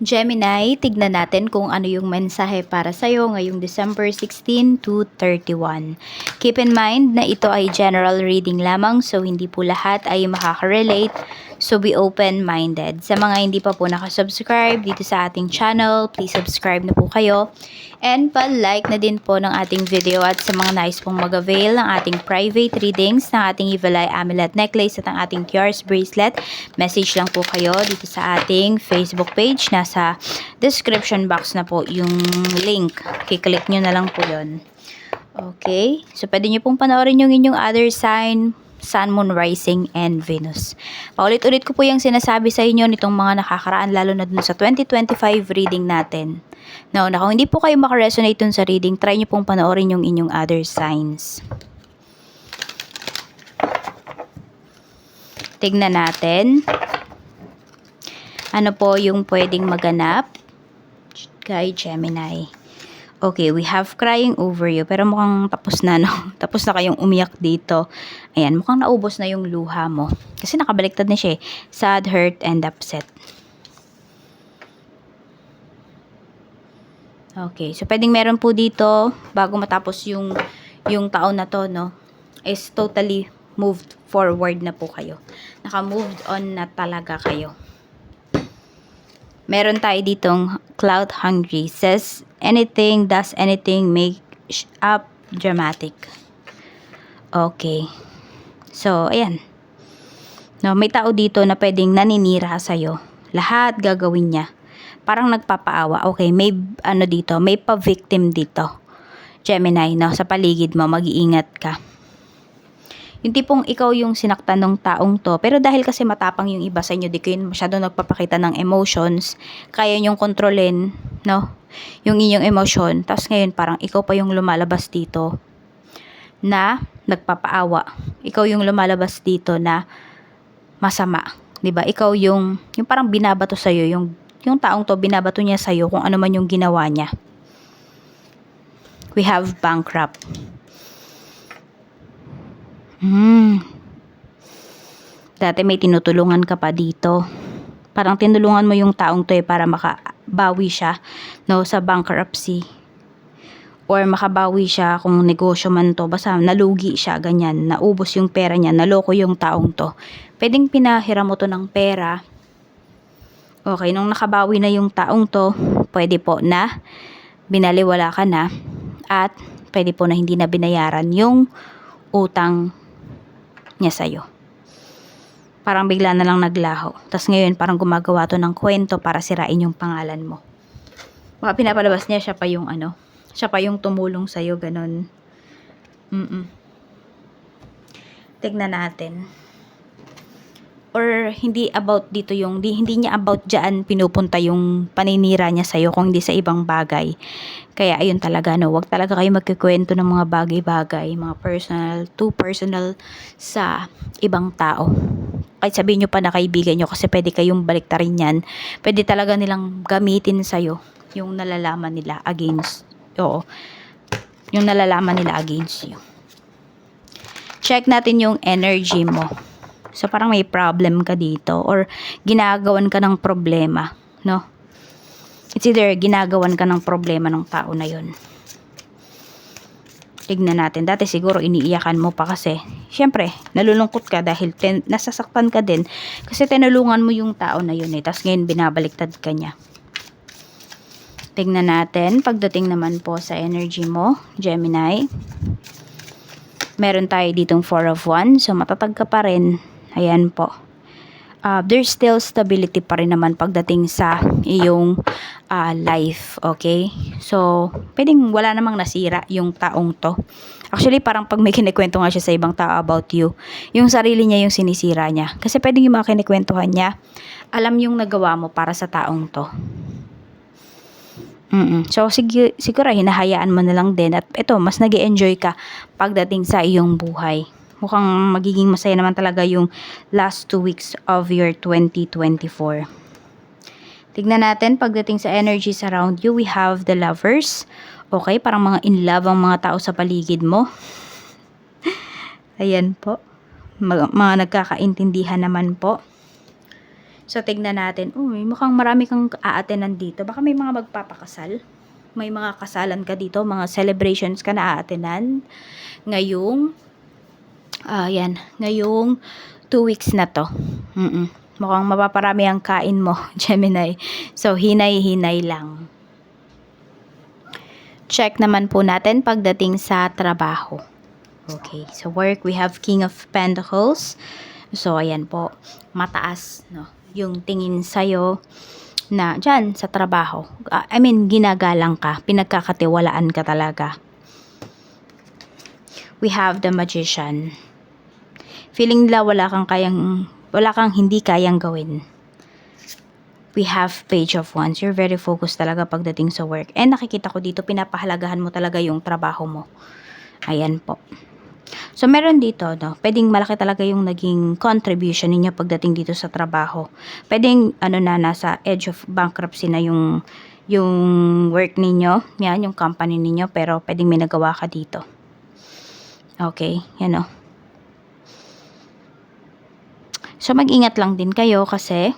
Gemini, tignan natin kung ano yung mensahe para sa'yo ngayong December 16 to 31. Keep in mind na ito ay general reading lamang so hindi po lahat ay makaka-relate. So be open-minded. Sa mga hindi pa po nakasubscribe dito sa ating channel, please subscribe na po kayo. And pa-like na din po ng ating video at sa mga nice pong mag-avail ng ating private readings ng ating Eye Amulet Necklace at ang ating QR's Bracelet, message lang po kayo dito sa ating Facebook page. Nasa description box na po yung link. Kiklik nyo na lang po yon. Okay? So, pwede nyo pong panoorin yung inyong other sign, Sun, Moon, Rising, and Venus. Paulit-ulit ko po yung sinasabi sa inyo nitong mga nakakaraan, lalo na dun sa 2025 reading natin. No, na kung hindi po kayo makaresonate dun sa reading, try nyo pong panoorin yung inyong other signs. Tignan natin. Ano po yung pwedeng maganap kay Gemini. Okay, we have crying over you. Pero mukhang tapos na, no? Tapos na kayong umiyak dito. Ayan, mukhang naubos na yung luha mo. Kasi nakabaliktad na siya eh. Sad, hurt, and upset. Okay, so pwedeng meron po dito, bago matapos yung, yung taon na to, no? Is totally moved forward na po kayo. Naka-moved on na talaga kayo. Meron tayo ditong cloud hungry. Says, anything, does anything, make up dramatic. Okay. So, ayan. No, may tao dito na pwedeng naninira sa'yo. Lahat gagawin niya. Parang nagpapaawa. Okay, may ano dito, may pa-victim dito. Gemini, no, sa paligid mo, mag-iingat ka. Yung tipong ikaw yung sinaktan ng taong to, pero dahil kasi matapang yung iba sa inyo, di kayo masyado nagpapakita ng emotions, kaya nyong kontrolin, no? Yung inyong emosyon. Tapos ngayon parang ikaw pa yung lumalabas dito na nagpapaawa. Ikaw yung lumalabas dito na masama. 'Di ba? Ikaw yung yung parang binabato sa yung yung taong to binabato niya sa kung ano man yung ginawa niya. We have bankrupt. Hmm. Dati may tinutulungan ka pa dito. Parang tinulungan mo yung taong to eh para makabawi siya no sa bankruptcy. Or makabawi siya kung negosyo man to. Basta nalugi siya, ganyan. Naubos yung pera niya, naloko yung taong to. Pwedeng pinahiram mo to ng pera. Okay, nung nakabawi na yung taong to, pwede po na binaliwala ka na at pwede po na hindi na binayaran yung utang niya sa'yo. Parang bigla na lang naglaho. Tapos ngayon parang gumagawa to ng kwento para sirain yung pangalan mo. Baka pinapalabas niya siya pa yung ano, siya pa yung tumulong sa'yo, ganun. Mm-mm. Tignan natin. Or hindi about dito yung, di, hindi niya about dyan pinupunta yung paninira niya sa'yo kung hindi sa ibang bagay. Kaya ayun talaga, no, wag talaga kayo magkikwento ng mga bagay-bagay, mga personal, too personal sa ibang tao. Kahit sabihin nyo pa na kaibigan nyo kasi pwede kayong baliktarin yan. Pwede talaga nilang gamitin sa'yo yung nalalaman nila against, oo, yung nalalaman nila against you. Check natin yung energy mo. So, parang may problem ka dito or ginagawan ka ng problema, no? It's either ginagawan ka ng problema ng tao na yun. Tignan natin. Dati siguro iniiyakan mo pa kasi, syempre, nalulungkot ka dahil ten, nasasaktan ka din kasi tinulungan mo yung tao na yun eh. Tapos ngayon binabaliktad ka niya. Tignan natin. Pagdating naman po sa energy mo, Gemini. Meron tayo ditong 4 of 1. So, matatag ka pa rin. Ayan po. Uh, there's still stability pa rin naman pagdating sa iyong uh, life. Okay? So, pwedeng wala namang nasira yung taong to. Actually, parang pag may kinikwento nga siya sa ibang tao about you, yung sarili niya yung sinisira niya. Kasi pwedeng yung mga kinikwentuhan niya, alam yung nagawa mo para sa taong to. Mm-mm. So, sig- siguro hinahayaan mo na lang din at ito, mas nag enjoy ka pagdating sa iyong buhay. Mukhang magiging masaya naman talaga yung last two weeks of your 2024. Tignan natin, pagdating sa energies around you, we have the lovers. Okay, parang mga in love ang mga tao sa paligid mo. Ayan po. Mga, mga nagkakaintindihan naman po. So, tignan natin. Uy, mukhang marami kang aatenan dito. Baka may mga magpapakasal. May mga kasalan ka dito. Mga celebrations ka na aatenan. Ngayong, yan. Ngayong two weeks na to. Mm Mukhang mapaparami ang kain mo, Gemini. So, hinay-hinay lang. Check naman po natin pagdating sa trabaho. Okay, so work, we have King of Pentacles. So, ayan po, mataas, no? Yung tingin sa'yo na dyan sa trabaho. Ah, I mean, ginagalang ka, pinagkakatiwalaan ka talaga. We have the Magician. Feeling nila wala kang kayang, wala kang hindi kayang gawin. We have Page of Wands. You're very focused talaga pagdating sa work. And nakikita ko dito, pinapahalagahan mo talaga yung trabaho mo. Ayan po. So, meron dito, no? Pwedeng malaki talaga yung naging contribution ninyo pagdating dito sa trabaho. Pwedeng, ano na, nasa edge of bankruptcy na yung, yung work ninyo. Yan, yung company ninyo. Pero, pwedeng may nagawa ka dito. Okay, yan o. So, mag-ingat lang din kayo kasi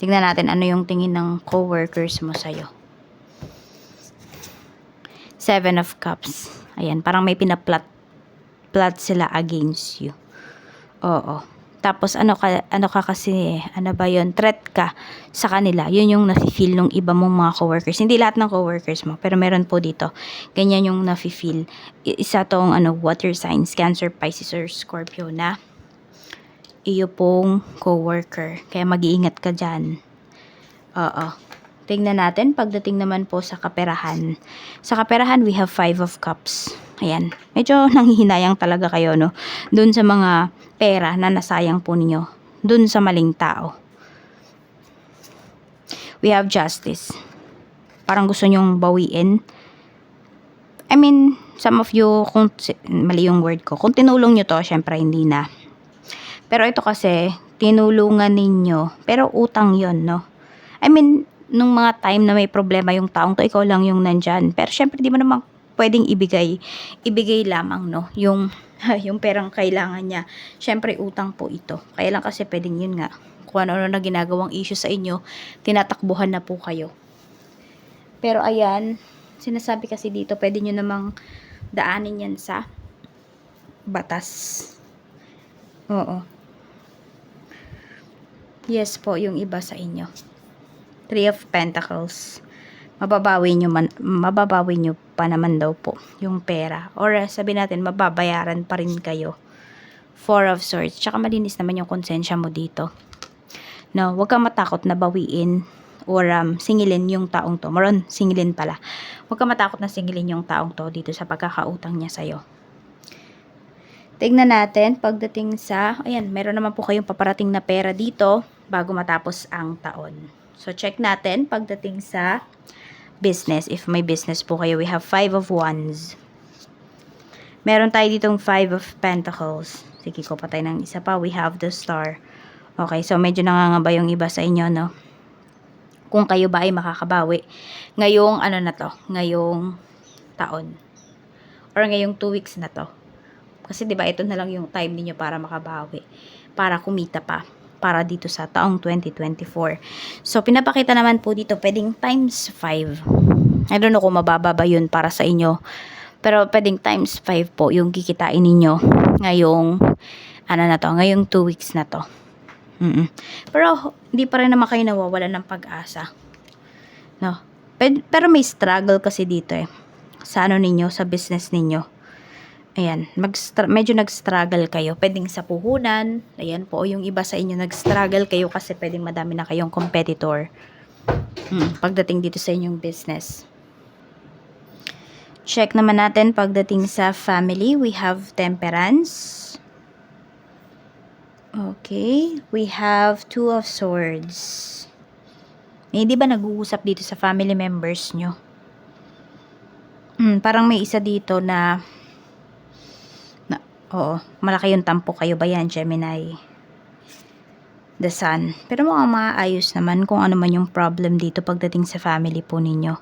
tingnan natin ano yung tingin ng coworkers mo sa'yo. Seven of Cups. Ayan, parang may pinaplot plot sila against you. Oo. Tapos ano ka ano ka kasi ano ba 'yon? Threat ka sa kanila. 'Yun yung nafi-feel ng iba mong mga coworkers. Hindi lahat ng coworkers mo, pero meron po dito. Ganyan yung nafi-feel. Isa tong ano water signs, Cancer, Pisces or Scorpio na iyo pong coworker. Kaya mag-iingat ka diyan. Oo. Tingnan natin pagdating naman po sa kaperahan. Sa kaperahan, we have five of cups. Ayan. Medyo nanghihinayang talaga kayo, no? Doon sa mga pera na nasayang po ninyo. Doon sa maling tao. We have justice. Parang gusto nyong bawiin. I mean, some of you, kung, mali yung word ko, kung tinulong nyo to, syempre hindi na. Pero ito kasi, tinulungan ninyo, pero utang yon no? I mean, nung mga time na may problema yung taong to, ikaw lang yung nandyan. Pero syempre, di mo naman pwedeng ibigay. Ibigay lamang, no? Yung, yung perang kailangan niya. Syempre, utang po ito. Kaya lang kasi pwedeng yun nga. Kung ano na ginagawang issue sa inyo, tinatakbuhan na po kayo. Pero ayan, sinasabi kasi dito, pwede nyo namang daanin yan sa batas. Oo. Yes po, yung iba sa inyo. Three of Pentacles. Mababawi nyo, man, mababawi nyo pa naman daw po yung pera. Or sabi natin, mababayaran pa rin kayo. Four of Swords. Tsaka malinis naman yung konsensya mo dito. No, huwag kang matakot na bawiin or um, singilin yung taong to. Maron, singilin pala. Huwag kang matakot na singilin yung taong to dito sa pagkakautang niya sa'yo. Tignan natin pagdating sa, ayan, meron naman po kayong paparating na pera dito bago matapos ang taon. So, check natin pagdating sa business. If may business po kayo, we have five of wands. Meron tayo ditong five of pentacles. Sige ko patay ng isa pa. We have the star. Okay, so medyo nangangaba yung iba sa inyo, no? Kung kayo ba ay makakabawi. Ngayong, ano na to? Ngayong taon. Or ngayong two weeks na to. Kasi 'di ba ito na lang yung time niyo para makabawi, para kumita pa para dito sa taong 2024. So pinapakita naman po dito pwedeng times 5. I don't know kung mababa ba yun para sa inyo. Pero pwedeng times 5 po yung kikitain ninyo ngayong ano na to, ngayong 2 weeks na to. Mm-mm. Pero hindi pa rin naman kayo nawawala ng pag-asa. No. Pero, may struggle kasi dito eh. Sa ano ninyo, sa business ninyo. Ayan, mag medyo nag-struggle kayo. Pwedeng sa puhunan. Ayan po, yung iba sa inyo nag-struggle kayo kasi pwedeng madami na kayong competitor. Hmm, pagdating dito sa inyong business. Check naman natin pagdating sa family. We have temperance. Okay. We have two of swords. Eh, di ba nag-uusap dito sa family members nyo? Hmm, parang may isa dito na Oo, malaki yung tampo kayo ba yan, Gemini? The Sun. Pero mukhang maayos naman kung ano man yung problem dito pagdating sa family po ninyo.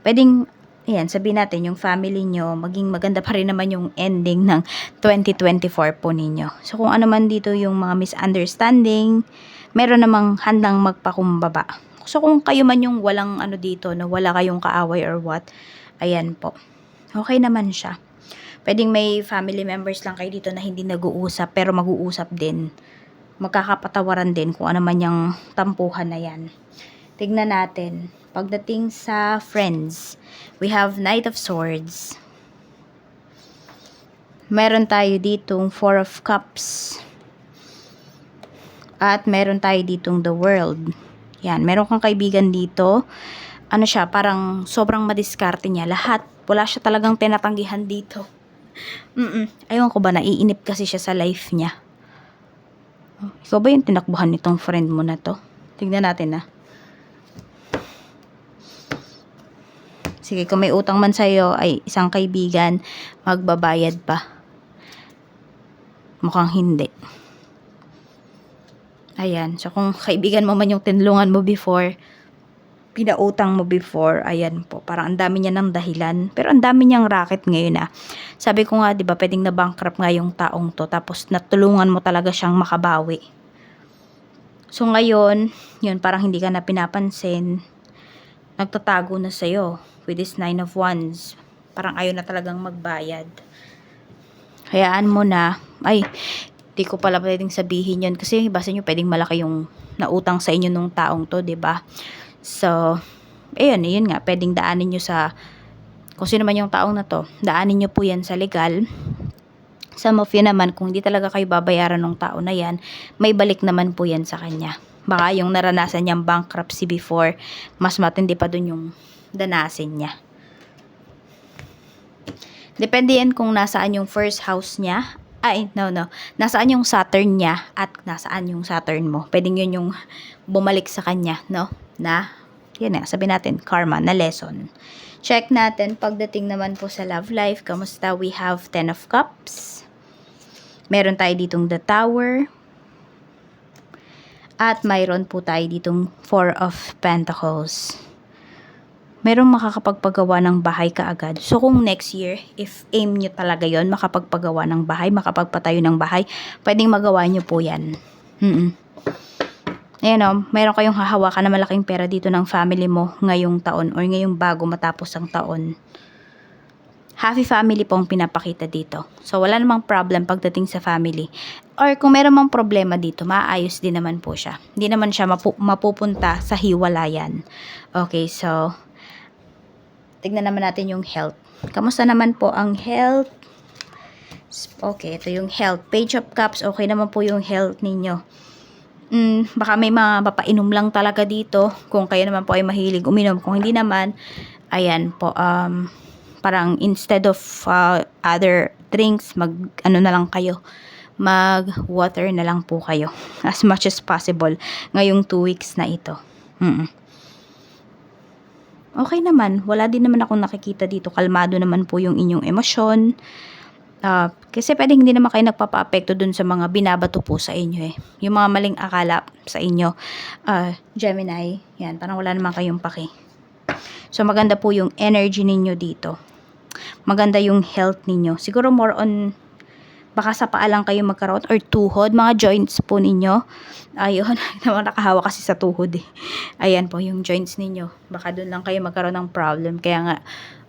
Pwedeng, ayan, sabihin natin, yung family nyo, maging maganda pa rin naman yung ending ng 2024 po ninyo. So, kung ano man dito yung mga misunderstanding, meron namang handang magpakumbaba. So, kung kayo man yung walang ano dito, na wala kayong kaaway or what, ayan po. Okay naman siya. Pwedeng may family members lang kayo dito na hindi nag-uusap, pero mag-uusap din. Magkakapatawaran din kung ano man yung tampuhan na yan. Tignan natin. Pagdating sa friends, we have Knight of Swords. Meron tayo ditong Four of Cups. At meron tayo ditong The World. Yan, meron kang kaibigan dito. Ano siya, parang sobrang madiskarte niya. Lahat, wala siya talagang tinatanggihan dito. Mm Ayun ko ba, naiinip kasi siya sa life niya. Oh, Ikaw ba yung tinakbuhan nitong friend mo na to? Tignan natin ah. Sige, kung may utang man sa'yo ay isang kaibigan, magbabayad pa. Mukhang hindi. Ayan. So, kung kaibigan mo man yung tinulungan mo before, pinautang mo before, ayan po. Parang ang dami niya ng dahilan. Pero ang dami niyang racket ngayon ah. Sabi ko nga, di ba, pwedeng na-bankrupt nga yung taong to. Tapos natulungan mo talaga siyang makabawi. So ngayon, yun, parang hindi ka na pinapansin. Nagtatago na sa'yo with this nine of wands. Parang ayaw na talagang magbayad. Hayaan mo na. Ay, di ko pala pwedeng sabihin yun. Kasi basta nyo pwedeng malaki yung nautang sa inyo nung taong to, ba So, ayun, yun nga, pwedeng daanin nyo sa, kung sino man yung taong na to, daanin nyo po yan sa legal. Some of you naman, kung hindi talaga kayo babayaran ng tao na yan, may balik naman po yan sa kanya. Baka yung naranasan niyang bankruptcy before, mas matindi pa dun yung danasin niya. Depende yan kung nasaan yung first house niya. Ay, no, no. Nasaan yung Saturn niya at nasaan yung Saturn mo. Pwedeng yun yung bumalik sa kanya, no? Na, yan na, sabi natin, karma, na lesson. Check natin, pagdating naman po sa love life, kamusta? We have 10 of Cups. Meron tayo ditong The Tower. At mayroon po tayo ditong Four of Pentacles merong makakapagpagawa ng bahay kaagad. So, kung next year, if aim nyo talaga yon makapagpagawa ng bahay, makapagpatayo ng bahay, pwedeng magawa nyo po yan. Mm Ayan o, mayroon kayong hahawakan na malaking pera dito ng family mo ngayong taon or ngayong bago matapos ang taon. Happy family po ang pinapakita dito. So, wala namang problem pagdating sa family. Or kung meron mang problema dito, maayos din naman po siya. Hindi naman siya mapu- mapupunta sa hiwalayan. Okay, so, tignan naman natin yung health. Kamusta naman po ang health? Okay, ito yung health. Page of Cups, okay naman po yung health ninyo. Mm, baka may mga mapainom lang talaga dito. Kung kayo naman po ay mahilig uminom. Kung hindi naman, ayan po, um, parang instead of uh, other drinks, mag, ano na lang kayo, mag water na lang po kayo. As much as possible. Ngayong two weeks na ito. Mm okay naman. Wala din naman akong nakikita dito. Kalmado naman po yung inyong emosyon. Uh, kasi pwedeng hindi naman kayo nagpapa-apekto dun sa mga binabato po sa inyo eh. Yung mga maling akala sa inyo. Uh, Gemini, yan, parang wala naman kayong paki. So maganda po yung energy ninyo dito. Maganda yung health ninyo. Siguro more on baka sa paa lang kayo magkaroon or tuhod, mga joints po ninyo. Ayun, naman nakahawa kasi sa tuhod eh. Ayan po yung joints ninyo. Baka doon lang kayo magkaroon ng problem. Kaya nga,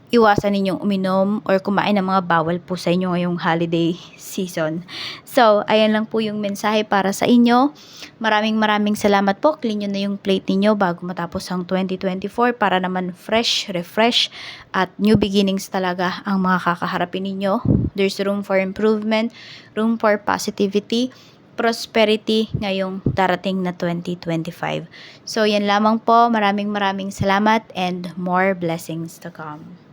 iwasan ninyong uminom or kumain ng mga bawal po sa inyo ngayong holiday season. So, ayan lang po yung mensahe para sa inyo. Maraming maraming salamat po. Clean na yung plate ninyo bago matapos ang 2024 para naman fresh, refresh at new beginnings talaga ang mga kakaharapin ninyo. There's room for improvement, room for positivity, prosperity ngayong darating na 2025. So, yan lamang po. Maraming maraming salamat and more blessings to come.